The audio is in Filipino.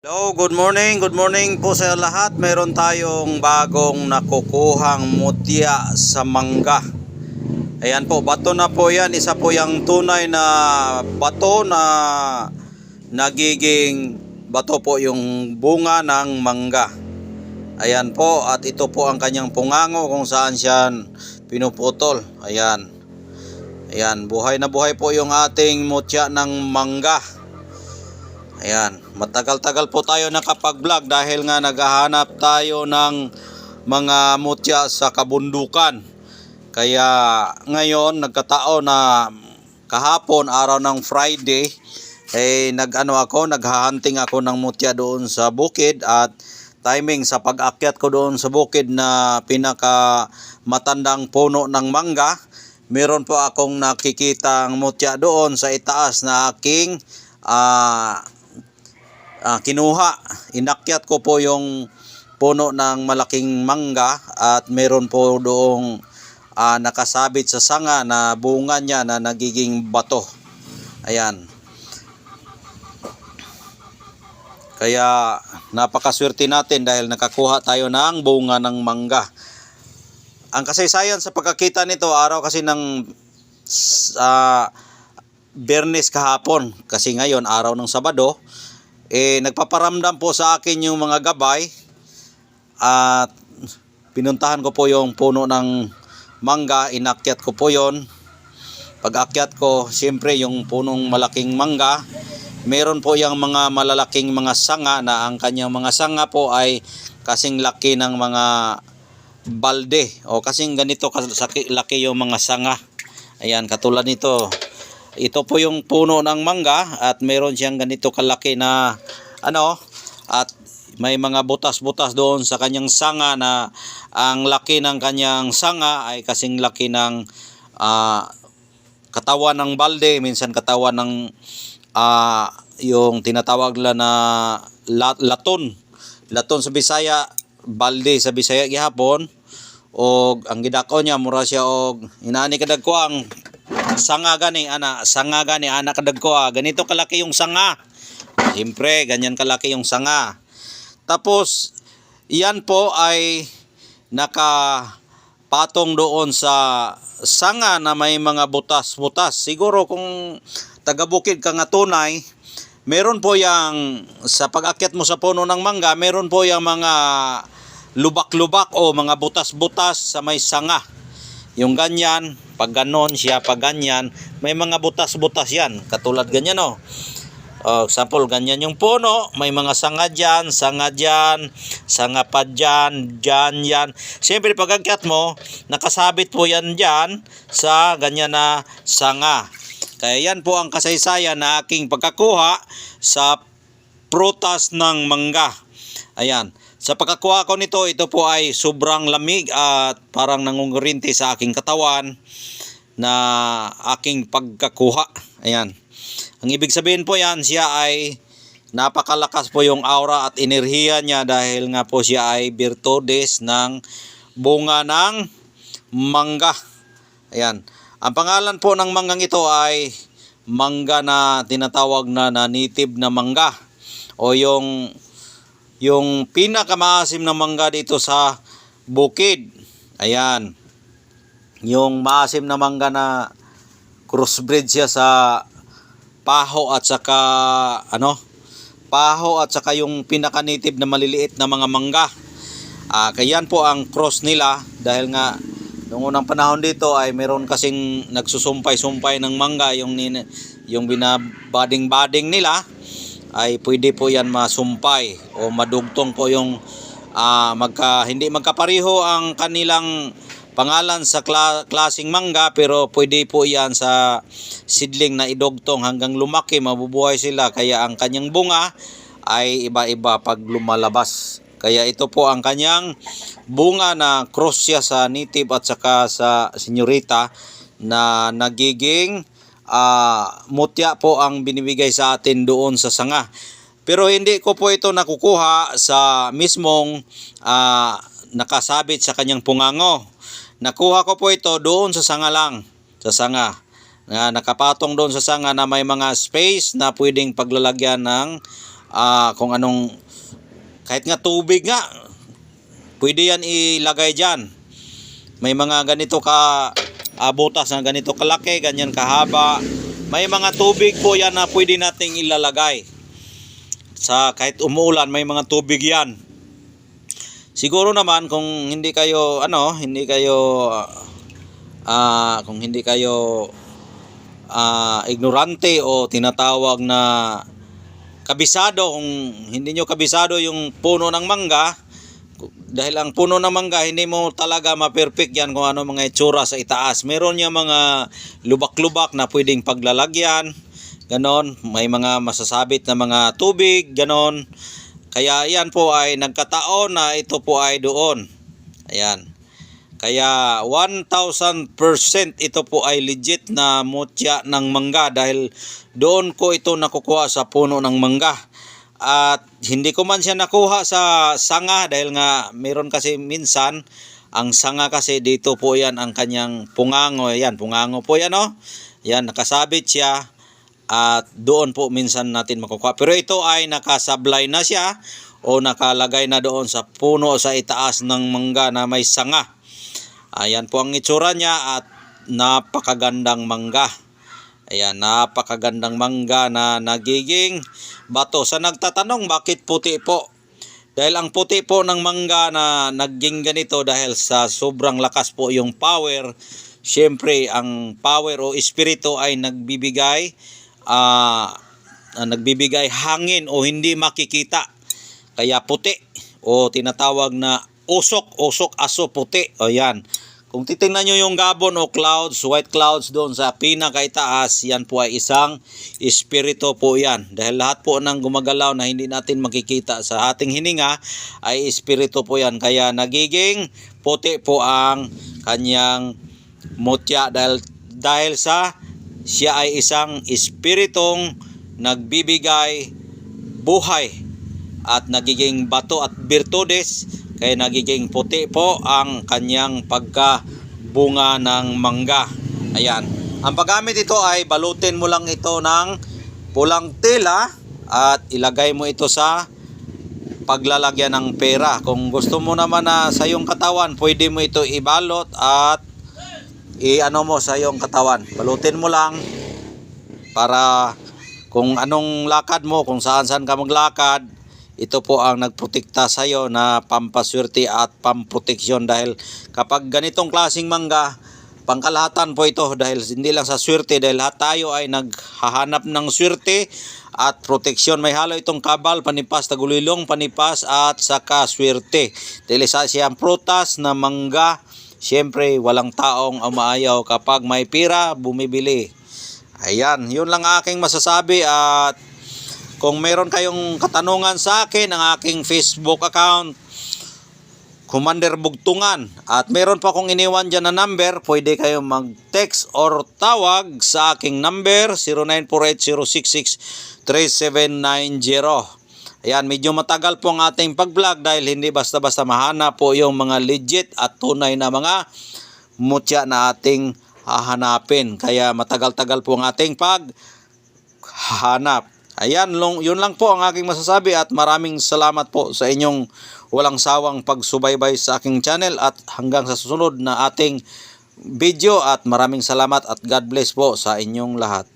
Hello, good morning, good morning po sa lahat. Meron tayong bagong nakukuhang mutya sa mangga. Ayan po, bato na po yan. Isa po yung tunay na bato na nagiging bato po yung bunga ng mangga. Ayan po, at ito po ang kanyang pungango kung saan siya pinuputol. Ayan. Ayan, buhay na buhay po yung ating mutya ng mangga. Ayan, matagal-tagal po tayo nakapag-vlog dahil nga naghahanap tayo ng mga mutya sa kabundukan. Kaya ngayon nagkatao na kahapon araw ng Friday eh nagano ako, naghahunting ako ng mutya doon sa bukid at timing sa pag-akyat ko doon sa bukid na pinaka matandang puno ng mangga, meron po akong nakikitang mutya doon sa itaas na aking ah ah, kinuha. Inakyat ko po yung puno ng malaking mangga at meron po doong ah, nakasabit sa sanga na bunga niya na nagiging bato. Ayan. Kaya napakaswerte natin dahil nakakuha tayo ng bunga ng mangga. Ang kasaysayan sa pagkakita nito, araw kasi ng sa Bernes kahapon kasi ngayon araw ng Sabado eh nagpaparamdam po sa akin yung mga gabay at pinuntahan ko po yung puno ng mangga, inakyat ko po yon. Pag akyat ko, siyempre yung punong malaking mangga, meron po yung mga malalaking mga sanga na ang kanyang mga sanga po ay kasing laki ng mga balde o kasing ganito laki yung mga sanga. Ayan, katulad nito. Ito po yung puno ng mangga at meron siyang ganito kalaki na ano at may mga butas-butas doon sa kanyang sanga na ang laki ng kanyang sanga ay kasing laki ng ah, katawan ng balde, minsan katawan ng ah, yung tinatawag la na la- laton. Laton sa Bisaya, balde sa Bisaya gihapon o ang gidako niya mura siya og inaani kadag ko ang sanga gani ana sanga gani ana kadag ah. ganito kalaki yung sanga Siyempre, ganyan kalaki yung sanga. Tapos, yan po ay nakapatong doon sa sanga na may mga butas-butas. Siguro kung taga-bukid ka nga tunay, meron po yang sa pag-akyat mo sa puno ng mangga, meron po yang mga lubak-lubak o mga butas-butas sa may sanga. Yung ganyan, pag ganon siya, pag ganyan, may mga butas-butas yan. Katulad ganyan o. Oh, example, ganyan yung puno, may mga sanga dyan, sanga dyan, sanga pa dyan, dyan, yan. Siyempre, pag akyat mo, nakasabit po yan dyan sa ganyan na sanga. Kaya yan po ang kasaysayan na aking pagkakuha sa prutas ng mangga. Ayan. Sa pagkakuha ko nito, ito po ay sobrang lamig at parang nangungurinti sa aking katawan na aking pagkakuha. Ayan. Ang ibig sabihin po yan, siya ay napakalakas po yung aura at enerhiya niya dahil nga po siya ay virtudes ng bunga ng mangga. Ayan. Ang pangalan po ng manggang ito ay mangga na tinatawag na, na native na mangga o yung yung pinakamaasim na mangga dito sa bukid. Ayan. Yung maasim na mangga na crossbreed siya sa paho at saka ano paho at saka yung pinaka native na maliliit na mga mangga ah kaya yan po ang cross nila dahil nga noong unang panahon dito ay meron kasing nagsusumpay-sumpay ng mangga yung yung binabading-bading nila ay pwede po yan masumpay o madugtong po yung ah, magka hindi magkapareho ang kanilang pangalan sa kla- klasing mangga pero pwede po yan sa sidling na idugtong hanggang lumaki mabubuhay sila. Kaya ang kanyang bunga ay iba-iba pag lumalabas. Kaya ito po ang kanyang bunga na cross siya sa native at saka sa senyorita na nagiging ah, mutya po ang binibigay sa atin doon sa sanga pero hindi ko po ito nakukuha sa mismong ah, nakasabit sa kanyang pungango Nakuha ko po ito doon sa sanga lang, sa sanga. Na nakapatong doon sa sanga na may mga space na pwedeng paglalagyan ng ah, kung anong kahit nga tubig nga pwede yan ilagay diyan. May mga ganito ka ah, butas na ganito kalaki, ganyan kahaba. May mga tubig po yan na pwede nating ilalagay. Sa kahit umuulan, may mga tubig yan. Siguro naman kung hindi kayo ano, hindi kayo ah kung hindi kayo ah, ignorante o tinatawag na kabisado kung hindi nyo kabisado yung puno ng mangga dahil ang puno ng mangga hindi mo talaga ma-perfect yan kung ano mga itsura sa itaas. Meron niya mga lubak-lubak na pwedeng paglalagyan ganon. May mga masasabit na mga tubig ganon. Kaya yan po ay nagkataon na ito po ay doon. Ayan. Kaya 1000% ito po ay legit na mutya ng mangga dahil doon ko ito nakukuha sa puno ng mangga. At hindi ko man siya nakuha sa sanga dahil nga meron kasi minsan ang sanga kasi dito po yan ang kanyang pungango. Yan, pungango po yan oh. Yan, nakasabit siya at doon po minsan natin makukuha. Pero ito ay nakasablay na siya o nakalagay na doon sa puno sa itaas ng mangga na may sanga. Ayan po ang itsura niya at napakagandang mangga. Ayan, napakagandang mangga na nagiging bato. Sa nagtatanong, bakit puti po? Dahil ang puti po ng mangga na naging ganito dahil sa sobrang lakas po yung power, syempre ang power o espiritu ay nagbibigay ah, nagbibigay hangin o hindi makikita. Kaya puti o tinatawag na usok, usok, aso, puti. O yan. Kung titingnan nyo yung gabon o clouds, white clouds doon sa pinakaitaas, yan po ay isang espiritu po yan. Dahil lahat po ng gumagalaw na hindi natin makikita sa ating hininga ay espiritu po yan. Kaya nagiging puti po ang kanyang mutya dahil, dahil sa siya ay isang espiritong nagbibigay buhay at nagiging bato at birtudes kaya nagiging puti po ang kanyang pagkabunga ng mangga. Ayan. Ang paggamit ito ay balutin mo lang ito ng pulang tela at ilagay mo ito sa paglalagyan ng pera. Kung gusto mo naman na sa iyong katawan, pwede mo ito ibalot at i-ano mo sa iyong katawan. Balutin mo lang para kung anong lakad mo, kung saan saan ka maglakad, ito po ang nagprotekta sa iyo na pampaswerte at pamproteksyon dahil kapag ganitong klasing mangga, pangkalahatan po ito dahil hindi lang sa swerte dahil lahat tayo ay naghahanap ng swerte at proteksyon. May halo itong kabal, panipas, tagulilong, panipas at saka swerte. Dahil isa siyang prutas na mangga, siyempre walang taong umaayaw kapag may pira, bumibili. Ayan, yun lang aking masasabi at kung meron kayong katanungan sa akin, ang aking Facebook account, Commander Bugtungan. At meron pa akong iniwan dyan na number, pwede kayong mag-text or tawag sa aking number, 0948-066-3790. Ayan, medyo matagal po ang ating pag-vlog dahil hindi basta-basta mahana po yung mga legit at tunay na mga mutya na ating hahanapin. Kaya matagal-tagal po ang ating paghahanap. Ayan, long, yun lang po ang aking masasabi at maraming salamat po sa inyong walang sawang pagsubaybay sa aking channel at hanggang sa susunod na ating video at maraming salamat at God bless po sa inyong lahat.